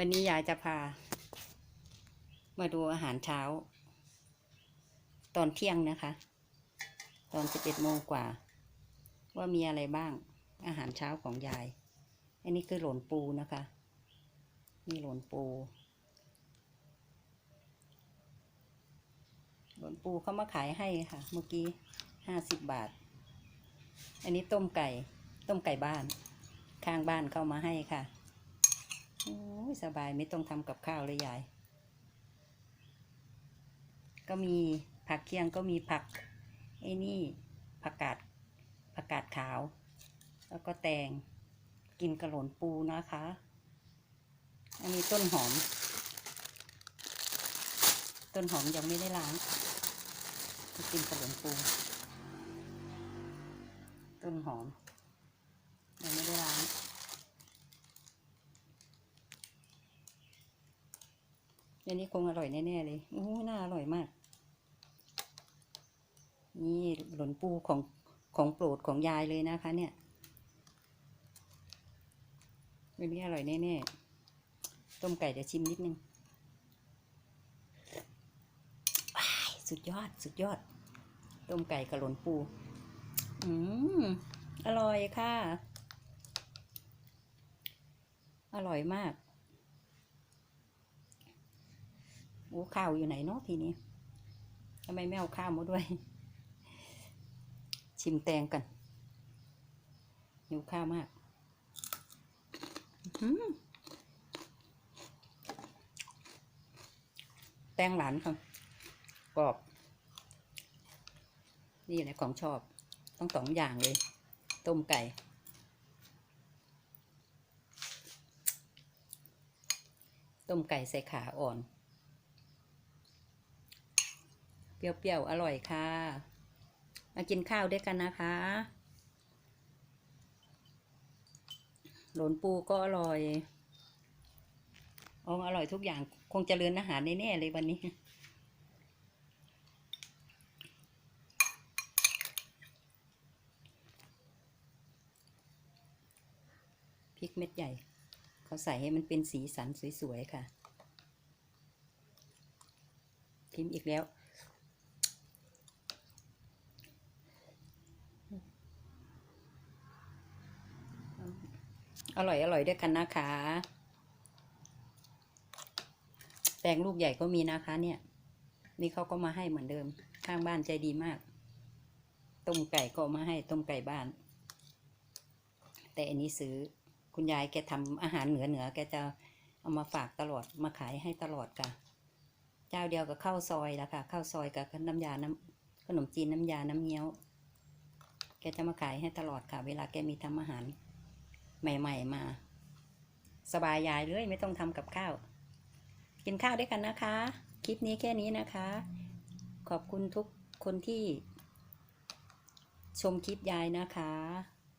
วันนี้ยายจะพา มาดูอาหารเช้า ตอนเที่ยงนะคะ ตอนสิบเอ็ดโมงกว่า ว่ามีอะไรบ้าง อาหารเช้าของยาย อันนี้คือหลนปูนะคะนี่หลนปูหลนปูเขามาขายให้ค่ะ เมื่อกี้ห้าสิบบาท อันนี้ต้มไก่ ต้มไก่บ้าน ข้างบ้านเข้ามาให้ค่ะ โอ้ยสบายไม่ต้องทำกับข้าวเลยยาย ก็มีผักเคียงก็มีผักไอ้นี่ผักกาดผักกาดขาว แล้วก็แตงกินกระหล่นปูนะคะ อันนี้ต้นหอม ต้นหอมยังไม่ได้ล้างกินกระหล่นปู ต้นหอมยังไม่ได้ล้าง อันนี้คงอร่อยแน่ๆเลยโอ้น่าอร่อยมาก นี่หลนปูของของโปรดของยายเลยนะคะ เนี่ยอันนี้อร่อยแน่ๆ ต้มไก่เดี๋ยวชิมนิดนึงสุดยอด สุดยอด ต้มไก่กับหลนปู อืม อร่อยค่ะ อร่อยมาก โอ้ข้าวอยู่ไหนเนาะทีนี้ทำไมไม่เอาข้าวมาด้วย ชิมแตงกันหิวข้าวมากแตงหลานค่ะกรอบ นี่แหละของชอบ ต้องสองอย่างเลย ต้มไก่ต้มไก่ใส่ขาอ่อน เป รี้ยวๆ อร่อยค่ะ มากินข้าวด้วยกันนะคะ หลนปูก็อร่อยอ้อร่อยทุกอย่าง คงเจริญอาหารแน่ๆเลยวันนี้ พริกเม็ดใหญ่ เขาใส่ให้มันเป็นสีสันสวยๆค่ะ ทิมอีกแล้ว อร่อยอร่อยด้วยกันนะคะ แตงลูกใหญ่ก็มีนะคะ เนี่ย นี่เขาก็มาให้เหมือนเดิม ข้างบ้านใจดีมาก ต้มไก่ก็มาให้ต้มไก่บ้าน แต่อันนี้ซื้อคุณยายแกทำอาหารเหนือเหนือแกจะเอามาฝากตลอดมาขายให้ตลอดค่ะ เจ้าเดียวกับข้าวซอยล้วค่ะข้าวซอยกับน้ำยาน้ำขนมจีนน้ำยาน้ำเงี้ยว แกจะมาขายให้ตลอดค่ะ เวลาแกมีทำอาหาร ใหม่ ๆ มา สบายยายเลยไม่ต้องทำกับข้าว กินข้าวด้วยกันนะคะ คลิปนี้แค่นี้นะคะ ขอบคุณทุกคนที่ ชมคลิปยายนะคะ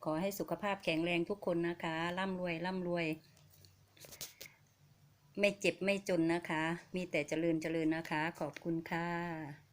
ขอให้สุขภาพแข็งแรงทุกคนนะคะ ร่ำรวยร่ำรวย ไม่เจ็บไม่จนนะคะ มีแต่เจริญเจริญนะคะ ขอบคุณค่ะ